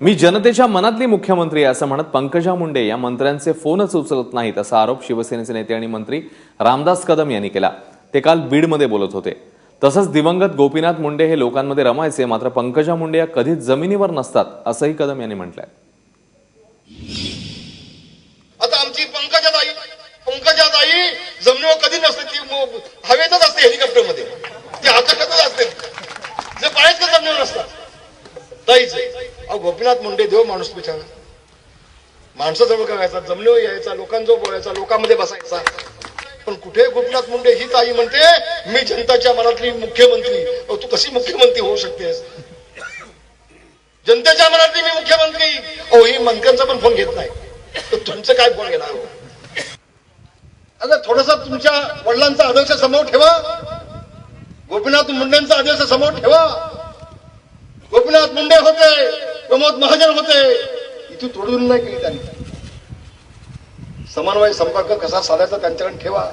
मी जनतेच्या मनातली मुख्यमंत्री आहे असं म्हणत पंकजा मुंडे या मंत्र्यांचे फोनच उचलत नाहीत असा आरोप शिवसेनेचे नेते आणि मंत्री रामदास कदम यांनी केला. ते काल बीडमध्ये बोलत होते. तसंच दिवंगत गोपीनाथ मुंडे हे लोकांमध्ये रमायचे मात्र पंकजा मुंडे या कधीच जमिनीवर नसतात असंही कदम यांनी म्हटलंय. आता आमची पंकजाताई पंकजाताई जमिनीवर कधी नसते ती हवेतच असते हेलिकॉप्टरमध्ये ती आकाशातच असते. जे पायच का जमिनीवर नसतात. अहो गोपीनाथ मुंडे देव माणूस बिचारा. माणसाजवळ करायचा व्हायचा हो यायचा लोकांजवळ बोलायचा लोकांमध्ये बसायचा. पण कुठे गोपीनाथ मुंडे? ही ताई म्हणते मी जनताच्या मनातली मुख्यमंत्री. अहो, तू कशी मुख्यमंत्री होऊ शकतेस? जनतेच्या मनातली मी मुख्यमंत्री. अहो ही मंत्र्यांचा पण फोन घेत नाही. तर तुमचं काय फोन घेणार अगं थोडस तुमच्या वडिलांचा आदर्श समोर ठेवा. गोपीनाथ मुंडेंचा आदर्श समोर ठेवा. गोपीनाथ मुंडे होते. प्रमोद महाजन होते. इथे तोडून नाही केली त्यांनी. समन्वय संपर्क कसा साधायचा त्यांच्याकडे ठेवा.